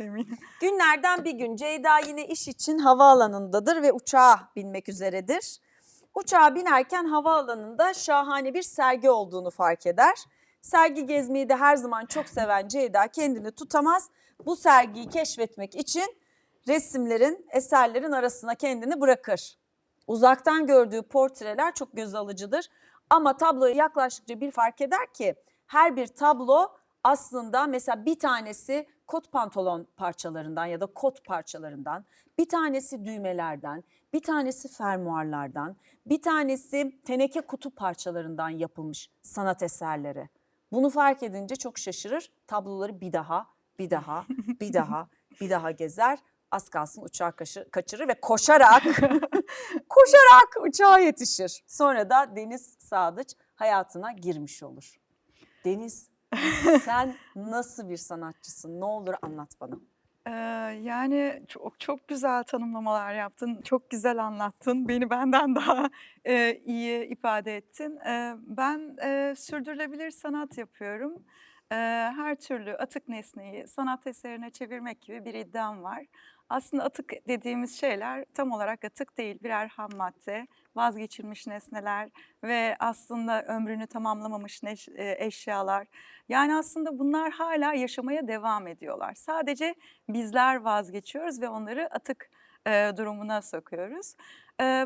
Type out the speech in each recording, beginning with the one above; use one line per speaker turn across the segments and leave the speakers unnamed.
eminim.
Günlerden bir gün Ceyda yine iş için havaalanındadır ve uçağa binmek üzeredir. Uçağa binerken havaalanında şahane bir sergi olduğunu fark eder. Sergi gezmeyi de her zaman çok seven Ceyda kendini tutamaz. Bu sergiyi keşfetmek için resimlerin, eserlerin arasına kendini bırakır. Uzaktan gördüğü portreler çok göz alıcıdır. Ama tabloya yaklaştıkça bir fark eder ki her bir tablo aslında mesela bir tanesi kot pantolon parçalarından ya da kot parçalarından, bir tanesi düğmelerden, bir tanesi fermuarlardan, bir tanesi teneke kutu parçalarından yapılmış sanat eserleri. Bunu fark edince çok şaşırır. Tabloları bir daha, bir daha, bir daha, bir daha gezer. Az kalsın uçağı kaçırır ve koşarak, koşarak uçağa yetişir. Sonra da Deniz Sadıç hayatına girmiş olur. Deniz, sen nasıl bir sanatçısın? Ne olur anlat bana.
Ee, yani çok çok güzel tanımlamalar yaptın, çok güzel anlattın, beni benden daha e, iyi ifade ettin. Ee, ben e, sürdürülebilir sanat yapıyorum. Her türlü atık nesneyi sanat eserine çevirmek gibi bir iddiam var. Aslında atık dediğimiz şeyler tam olarak atık değil, birer ham madde, vazgeçilmiş nesneler ve aslında ömrünü tamamlamamış eşyalar. Yani aslında bunlar hala yaşamaya devam ediyorlar. Sadece bizler vazgeçiyoruz ve onları atık durumuna sokuyoruz.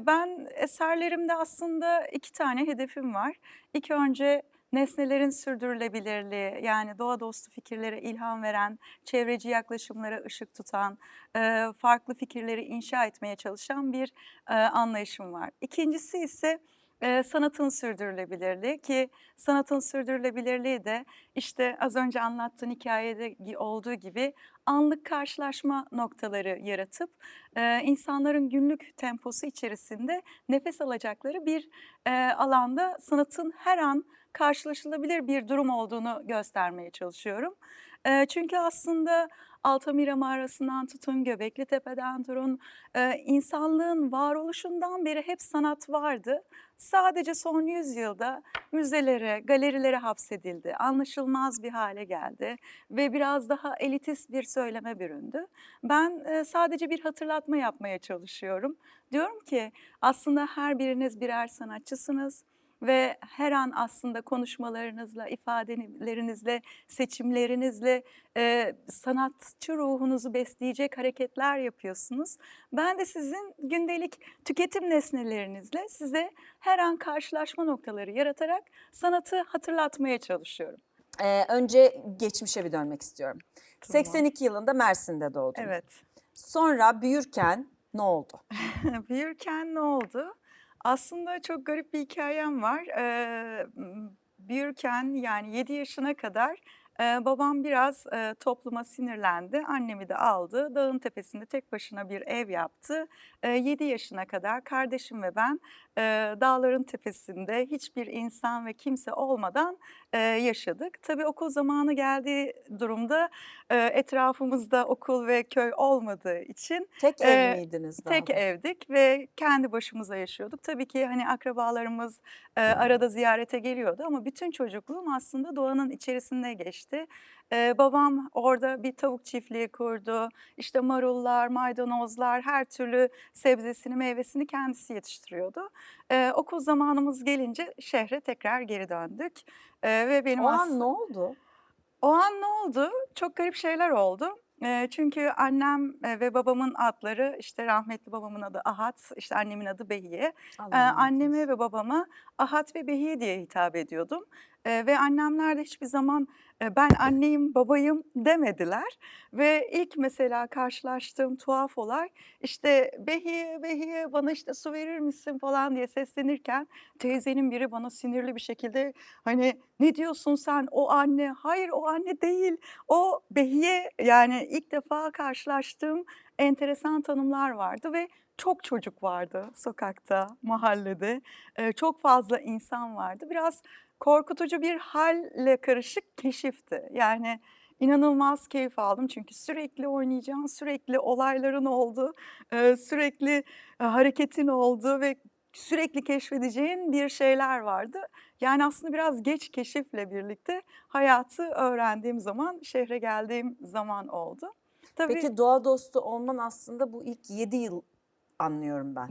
Ben eserlerimde aslında iki tane hedefim var. İlk önce nesnelerin sürdürülebilirliği yani doğa dostu fikirlere ilham veren, çevreci yaklaşımlara ışık tutan, farklı fikirleri inşa etmeye çalışan bir anlayışım var. İkincisi ise sanatın sürdürülebilirliği ki sanatın sürdürülebilirliği de işte az önce anlattığın hikayede olduğu gibi anlık karşılaşma noktaları yaratıp insanların günlük temposu içerisinde nefes alacakları bir alanda sanatın her an karşılaşılabilir bir durum olduğunu göstermeye çalışıyorum. Çünkü aslında Altamira mağarasından tutun, Göbekli Tepe'den turun, e, insanlığın varoluşundan beri hep sanat vardı. Sadece son yüzyılda müzelere, galerilere hapsedildi. Anlaşılmaz bir hale geldi ve biraz daha elitist bir söyleme büründü. Ben e, sadece bir hatırlatma yapmaya çalışıyorum. Diyorum ki aslında her biriniz birer sanatçısınız ve her an aslında konuşmalarınızla, ifadelerinizle, seçimlerinizle e, sanatçı ruhunuzu besleyecek hareketler yapıyorsunuz. Ben de sizin gündelik tüketim nesnelerinizle size her an karşılaşma noktaları yaratarak sanatı hatırlatmaya çalışıyorum.
Ee, önce geçmişe bir dönmek istiyorum.
Tamam.
82 yılında Mersin'de doğdun.
Evet.
Sonra büyürken ne oldu?
Büyürken ne oldu? Aslında çok garip bir hikayem var. Ee, büyürken yani 7 yaşına kadar e, babam biraz e, topluma sinirlendi. Annemi de aldı. Dağın tepesinde tek başına bir ev yaptı. E, 7 yaşına kadar kardeşim ve ben e, dağların tepesinde hiçbir insan ve kimse olmadan e, yaşadık. Tabii okul zamanı geldiği durumda e, etrafımızda okul ve köy olmadığı için
Tek
Ee,
ev miydiniz? daha
Tek evdik ve kendi başımıza yaşıyorduk. Tabii ki hani akrabalarımız e, arada ziyarete geliyordu ama bütün çocukluğum aslında doğanın içerisinde geçti. E, babam orada bir tavuk çiftliği kurdu. İşte marullar, maydanozlar, her türlü sebzesini, meyvesini kendisi yetiştiriyordu. E, okul zamanımız gelince şehre tekrar geri döndük. E, ve benim
O an ne oldu?
o an ne oldu? Çok garip şeyler oldu. Çünkü annem ve babamın adları işte rahmetli babamın adı Ahat, işte annemin adı Behiye. Anneme ve babama Ahat ve Behiye diye hitap ediyordum. Eee, ve annemler de hiçbir zaman eee, ben anneyim, babayım demediler. Ve ilk mesela karşılaştığım tuhaf olay işte Behiye, Behiye bana işte su verir misin falan diye seslenirken teyzenin biri bana sinirli bir şekilde hani ne diyorsun sen o anne? Hayır o anne değil. O Behiye yani ilk defa karşılaştığım enteresan tanımlar vardı ve çok çocuk vardı sokakta, mahallede. Eee, çok fazla insan vardı. Biraz korkutucu bir halle karışık keşifti. Yani inanılmaz keyif aldım çünkü sürekli oynayacağın, sürekli olayların olduğu, eee, sürekli eee, hareketin olduğu ve sürekli keşfedeceğin bir şeyler vardı. Yani aslında biraz geç keşifle birlikte hayatı öğrendiğim zaman, şehre geldiğim zaman oldu. Tabii
Peki doğa dostu olman aslında bu ilk 7 yıl anlıyorum ben.